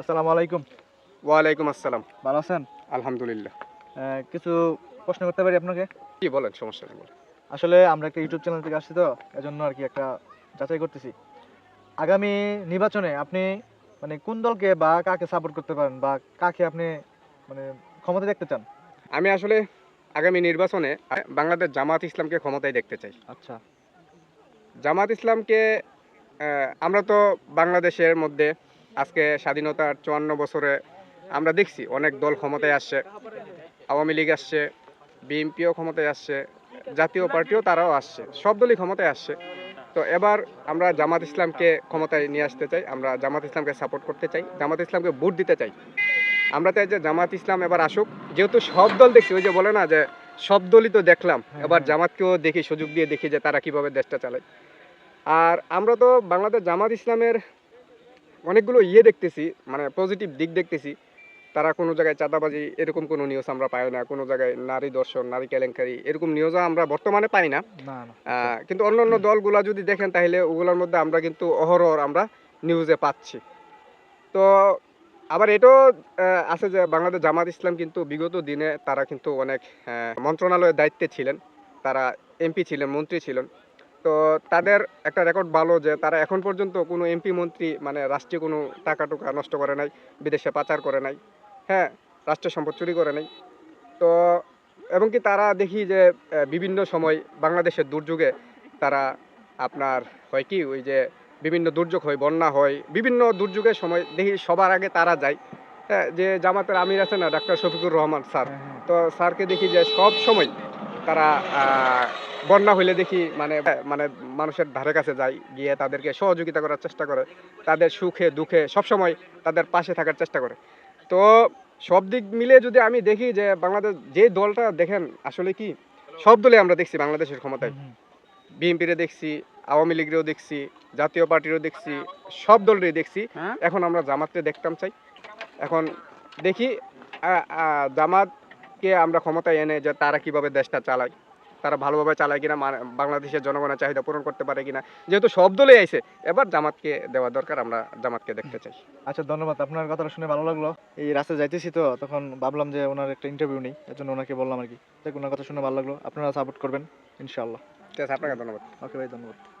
আসসালামু আলাইকুম। ওয়ালাইকুম আসসালাম। ভালো আছেন? আলহামদুলিল্লাহ। কিছু প্রশ্ন করতে পারি আপনাকে? কি বলেন সমস্যা নেই। আসলে আমরা একটা ইউটিউব চ্যানেল থেকে আসছি তো এজন্য আর কি একটা যাচাই করতেছি। আগামী নির্বাচনে আপনি মানে কোন দলকে বা কাকে সাপোর্ট করতে পারেন বা কাকে আপনি মানে ক্ষমতা দেখতে চান? আমি আসলে আগামী নির্বাচনে বাংলাদেশ জামাত ইসলামকে ক্ষমতায় দেখতে চাই। আচ্ছা। জামাত ইসলামকে আমরা তো বাংলাদেশের মধ্যে আজকে স্বাধীনতার চুয়ান্ন বছরে আমরা দেখছি অনেক দল ক্ষমতায় আসছে, আওয়ামী লীগ আসছে, বিএনপিও ক্ষমতায় আসছে, জাতীয় পার্টিও তারাও আসছে, সব দলই ক্ষমতায় আসছে তো এবার আমরা জামাত ইসলামকে ক্ষমতায় নিয়ে আসতে চাই, আমরা জামাত ইসলামকে সাপোর্ট করতে চাই, জামাত ইসলামকে ভোট দিতে চাই আমরা চাই যে জামাত ইসলাম এবার আসুক, যেহেতু সব দল দেখছি, ওই যে বলে না যে সব দলই তো দেখলাম, এবার। জামাতকেও দেখি, সুযোগ দিয়ে দেখি যে তারা কীভাবে দেশটা চালায় আর আমরা তো বাংলাদেশ জামাত ইসলামের অনেকগুলো ইয়ে দেখতেছি মানে পজিটিভ দিক দেখতেছি। তারা কোনো জায়গায় চাঁদাবাজি এরকম কোনো নিউজ আমরা পাই না। কোনো জায়গায় নারী দর্শন নারী কেলেঙ্কারি এরকম নিউজও আমরা বর্তমানে পাই না। কিন্তু অন্য অন্য দলগুলা যদি দেখেন তাহলে ওগুলোর মধ্যে আমরা কিন্তু অহরহ আমরা নিউজে পাচ্ছি। তো আবার এটাও আছে যে বাংলাদেশ জামাত ইসলাম কিন্তু বিগত দিনে তারা কিন্তু অনেক মন্ত্রণালয়ের দায়িত্বে ছিলেন। তারা এমপি ছিলেন মন্ত্রী ছিলেন। তো তাদের একটা রেকর্ড ভালো যে তারা এখন পর্যন্ত কোনো এমপি মন্ত্রী মানে রাষ্ট্রীয় কোনো টাকা টুকা নষ্ট করে নাই বিদেশে পাচার করে নাই হ্যাঁ রাষ্ট্রীয় সম্পদ চুরি করে নাই তো এবং কি তারা দেখি যে বিভিন্ন সময় বাংলাদেশের দুর্যোগে তারা আপনার হয় কি ওই যে বিভিন্ন দুর্যোগ হয় বন্যা হয় বিভিন্ন দুর্যোগের সময় দেখি সবার আগে তারা যায় হ্যাঁ, যে জামাতের আমির আছে না ডাক্তার শফিকুর রহমান স্যার হ্যাঁ, হ্যাঁ। তো স্যারকে দেখি যে সব সময় তারা বন্যা হইলে দেখি মানে মানে মানুষের ধারে কাছে যায় গিয়ে তাদেরকে সহযোগিতা করার চেষ্টা করে তাদের সুখে দুঃখে সব সময় তাদের পাশে থাকার চেষ্টা করে। তো সব দিক মিলে যদি আমি দেখি যে বাংলাদেশ যে দলটা দেখেন আসলে কি সব দলে আমরা দেখছি বাংলাদেশের ক্ষমতায়। বিএনপিরে দেখছি আওয়ামী লীগেরও দেখছি জাতীয় পার্টিরও দেখছি সব দলেরই দেখছি। এখন আমরা জামাতকে দেখতাম চাই। এখন দেখি জামাতকে আমরা ক্ষমতায় এনে যে তারা কীভাবে দেশটা চালায়। তারা ভালোভাবে চালায় কিনা মানে বাংলাদেশের জনগণের চাহিদা পূরণ করতে পারে কিনা যেহেতু সব দলেই আইসে এবার জামাতকে দেওয়া দরকার আমরা জামাতকে দেখতে চাই। আচ্ছা ধন্যবাদ। আপনার কথাটা শুনে ভালো লাগল। এই রাস্তায় যাইতেছি তো তখন ভাবলাম যে ওনার একটা ইন্টারভিউ নেই এর জন্য ওনাকে বললাম আর কি। দেখুন ওনার কথা শুনে ভালো লাগল। আপনারা সাপোর্ট করবেন ইনশাআল্লাহ। ঠিক আছে আপনাকে ধন্যবাদ। ওকে ভাই ধন্যবাদ।